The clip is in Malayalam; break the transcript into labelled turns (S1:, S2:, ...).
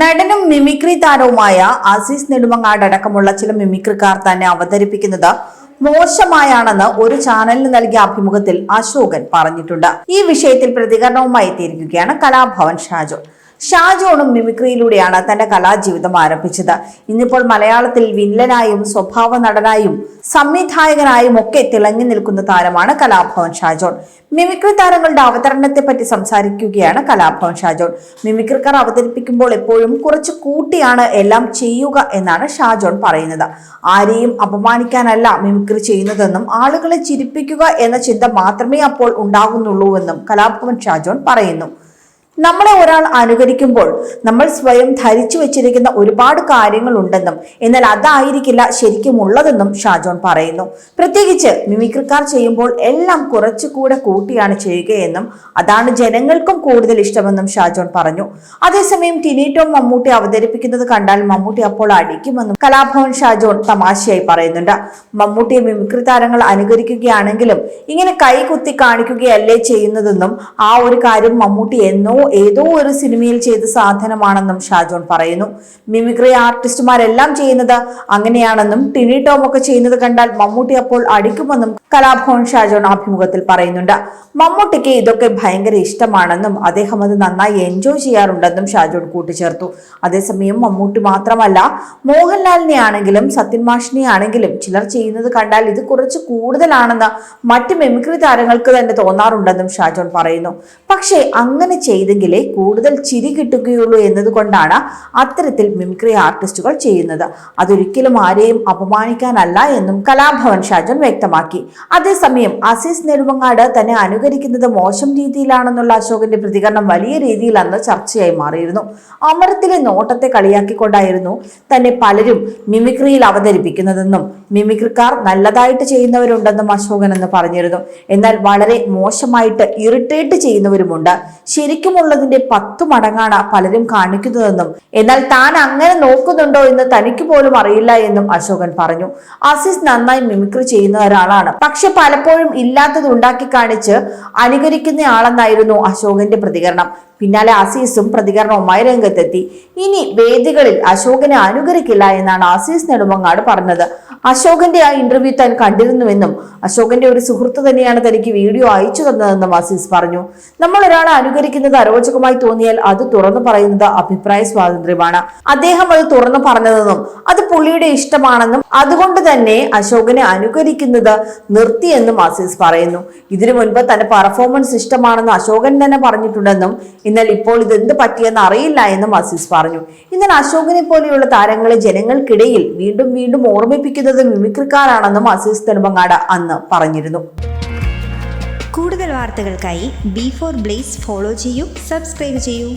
S1: നടനും മിമിക്രി താരവുമായ അസീസ് നെടുമങ്ങാട് അടക്കമുള്ള ചില മിമിക്രിക്കാർ തന്നെ അവതരിപ്പിക്കുന്നത് മോശമായാണെന്ന് ഒരു ചാനലിന് നൽകിയ അഭിമുഖത്തിൽ അശോകൻ പറഞ്ഞിട്ടുണ്ട്. ഈ വിഷയത്തിൽ പ്രതികരണവുമായി എത്തിയിരിക്കുകയാണ് കലാഭവൻ ഷാജോൺ ഷാജോണും മിമിക്രിയിലൂടെയാണ് തന്റെ കലാജീവിതം ആരംഭിച്ചത്. ഇന്നിപ്പോൾ മലയാളത്തിൽ വില്ലനായും സ്വഭാവ നടനായും സംവിധായകനായും ഒക്കെ തിളങ്ങി നിൽക്കുന്ന താരമാണ് കലാഭവൻ ഷാജോൺ. മിമിക്രി താരങ്ങളുടെ അവതരണത്തെ പറ്റി സംസാരിക്കുകയാണ് കലാഭവൻ ഷാജോൺ. മിമിക്രിക്കാർ അവതരിപ്പിക്കുമ്പോൾ എപ്പോഴും കുറച്ച് കൂട്ടിയാണ് എല്ലാം ചെയ്യുക എന്നാണ് ഷാജോൺ പറയുന്നത്. ആരെയും അപമാനിക്കാനല്ല മിമിക്രി ചെയ്യുന്നതെന്നും ആളുകളെ ചിരിപ്പിക്കുക എന്ന ചിന്ത മാത്രമേ അപ്പോൾ ഉണ്ടാകുന്നുള്ളൂവെന്നും കലാഭവൻ ഷാജോൺ പറയുന്നു. നമ്മളെ ഒരാൾ അനുകരിക്കുമ്പോൾ നമ്മൾ സ്വയം ധരിച്ചു വെച്ചിരിക്കുന്ന ഒരുപാട് കാര്യങ്ങളുണ്ടെന്നും എന്നാൽ അതായിരിക്കില്ല ശരിക്കും ഉള്ളതെന്നും ഷാജോൺ പറയുന്നു. പ്രത്യേകിച്ച് മിമിക്രിക്കാർ ചെയ്യുമ്പോൾ എല്ലാം കുറച്ചുകൂടെ കൂട്ടിയാണ് ചെയ്യുകയെന്നും അതാണ് ജനങ്ങൾക്കും കൂടുതൽ ഇഷ്ടമെന്നും ഷാജോൺ പറഞ്ഞു. അതേസമയം ടിനീറ്റോ മമ്മൂട്ടി അവതരിപ്പിക്കുന്നത് കണ്ടാൽ മമ്മൂട്ടി അപ്പോൾ അടിക്കുമെന്നും കലാഭവൻ ഷാജോൺ തമാശയായി പറയുന്നുണ്ട്. മമ്മൂട്ടിയെ മിമിക്രി താരങ്ങൾ അനുകരിക്കുകയാണെങ്കിലും ഇങ്ങനെ കൈകുത്തി കാണിക്കുകയല്ലേ ചെയ്യുന്നതെന്നും ആ ഒരു കാര്യം മമ്മൂട്ടി എന്നോ ഏതോ ഒരു സിനിമയിൽ ചെയ്ത സാധനമാണെന്നും ഷാജോൺ പറയുന്നു. മിമിക്രി ആർട്ടിസ്റ്റുമാരെല്ലാം ചെയ്യുന്നത് അങ്ങനെയാണെന്നും ടിനി ടോം ഒക്കെ ചെയ്യുന്നത് കണ്ടാൽ മമ്മൂട്ടി അപ്പോൾ അടിക്കുമെന്നും കലാഭവൻ ഷാജോൺ അഭിമുഖത്തിൽ പറയുന്നുണ്ട്. മമ്മൂട്ടിക്ക് ഇതൊക്കെ ഭയങ്കര ഇഷ്ടമാണെന്നും അദ്ദേഹം അത് നന്നായി എൻജോയ് ചെയ്യാറുണ്ടെന്നും ഷാജോൺ കൂട്ടിച്ചേർത്തു. അതേസമയം മമ്മൂട്ടി മാത്രമല്ല മോഹൻലാലിനെ ആണെങ്കിലും സത്യൻ മാഷിനെ ആണെങ്കിലും ചിലർ ചെയ്യുന്നത് കണ്ടാൽ ഇത് കുറച്ച് കൂടുതലാണെന്ന് മറ്റ് മിമിക്രി താരങ്ങൾക്ക് തന്നെ തോന്നാറുണ്ടെന്നും ഷാജോൺ പറയുന്നു. പക്ഷേ അങ്ങനെ ചെയ്തെങ്കിലേ കൂടുതൽ ചിരി കിട്ടുകയുള്ളൂ എന്നതുകൊണ്ടാണ് അത്തരത്തിൽ മിമിക്രി ആർട്ടിസ്റ്റുകൾ ചെയ്യുന്നത്. അതൊരിക്കലും ആരെയും അപമാനിക്കാനല്ല എന്നും കലാഭവൻ ഷാജൻ വ്യക്തമാക്കി. അതേസമയം അസീസ് നെടുമങ്ങാട് തന്നെ അനുകരിക്കുന്നത് മോശം രീതിയിലാണെന്നുള്ള അശോകന്റെ പ്രതികരണം വലിയ രീതിയിൽ അന്ന് ചർച്ചയായി മാറിയിരുന്നു. അമരത്തിലെ നോട്ടത്തെ കളിയാക്കിക്കൊണ്ടായിരുന്നു തന്നെ പലരും മിമിക്രിയിൽ അവതരിപ്പിക്കുന്നതെന്നും മിമിക്രിക്കാർ നല്ലതായിട്ട് ചെയ്യുന്നവരുണ്ടെന്നും അശോകൻ എന്ന് പറഞ്ഞിരുന്നു. എന്നാൽ വളരെ മോശമായിട്ട് ഇറിറ്റേറ്റ് ചെയ്യുന്നവരുമുണ്ട്. ശരിക്കുമുള്ളതിന്റെ പത്തു മടങ്ങാണ് പലരും കാണിക്കുന്നതെന്നും. എന്നാൽ താൻ അങ്ങനെ നോക്കുന്നുണ്ടോ എന്ന് തനിക്ക് പോലും അറിയില്ല എന്നും അശോകൻ പറഞ്ഞു. അസിസ് നന്നായി മിമിക്രി ചെയ്യുന്ന ഒരാളാണ്. പക്ഷെ പലപ്പോഴും ഇല്ലാത്തത് ഉണ്ടാക്കി കാണിച്ച് അനുകരിക്കുന്ന ആളെന്നായിരുന്നു അശോകന്റെ പ്രതികരണം. പിന്നാലെ അസീസും പ്രതികരണവുമായി രംഗത്തെത്തി. ഇനി വേദികളിൽ അശോകനെ അനുകരിക്കില്ല എന്നാണ് അസീസ് നെടുമങ്ങാട് പറഞ്ഞത്. അശോകന്റെ ആ ഇന്റർവ്യൂ താൻ കണ്ടിരുന്നുവെന്നും അശോകന്റെ ഒരു സുഹൃത്ത് തന്നെയാണ് തനിക്ക് വീഡിയോ അയച്ചു തന്നതെന്നും ആസീസ് പറഞ്ഞു. നമ്മൾ ഒരാളെ അനുകരിക്കുന്നത് അരോചകമായി തോന്നിയാൽ അത് തുറന്നു പറയുന്നത് അഭിപ്രായ സ്വാതന്ത്ര്യമാണ്. അദ്ദേഹം അത് തുറന്നു പറഞ്ഞതെന്നും അത് പുള്ളിയുടെ ഇഷ്ടമാണെന്നും അതുകൊണ്ട് തന്നെ അശോകനെ അനുകരിക്കുന്നത് നിർത്തിയെന്നും ആസീസ് പറയുന്നു. ഇതിനു മുൻപ് തന്റെ പെർഫോമൻസ് ഇഷ്ടമാണെന്ന് അശോകൻ തന്നെ പറഞ്ഞിട്ടുണ്ടെന്നും എന്നാൽ ഇപ്പോൾ ഇതെന്ത് പറ്റിയെന്ന് അറിയില്ല എന്നും അസീസ് പറഞ്ഞു. എന്നാൽ അശോകനെ പോലെയുള്ള താരങ്ങളെ ജനങ്ങൾക്കിടയിൽ വീണ്ടും വീണ്ടും ഓർമ്മിപ്പിക്കുന്നത് മിമിക്രിക്കാരാണെന്നും അസീസ് നെടുമങ്ങാട് അന്ന് പറഞ്ഞിരുന്നു.
S2: കൂടുതൽ വാർത്തകൾക്കായി ബി ഫോർ ബ്ലേസ് ഫോളോ ചെയ്യൂ സബ്സ്ക്രൈബ് ചെയ്യൂ.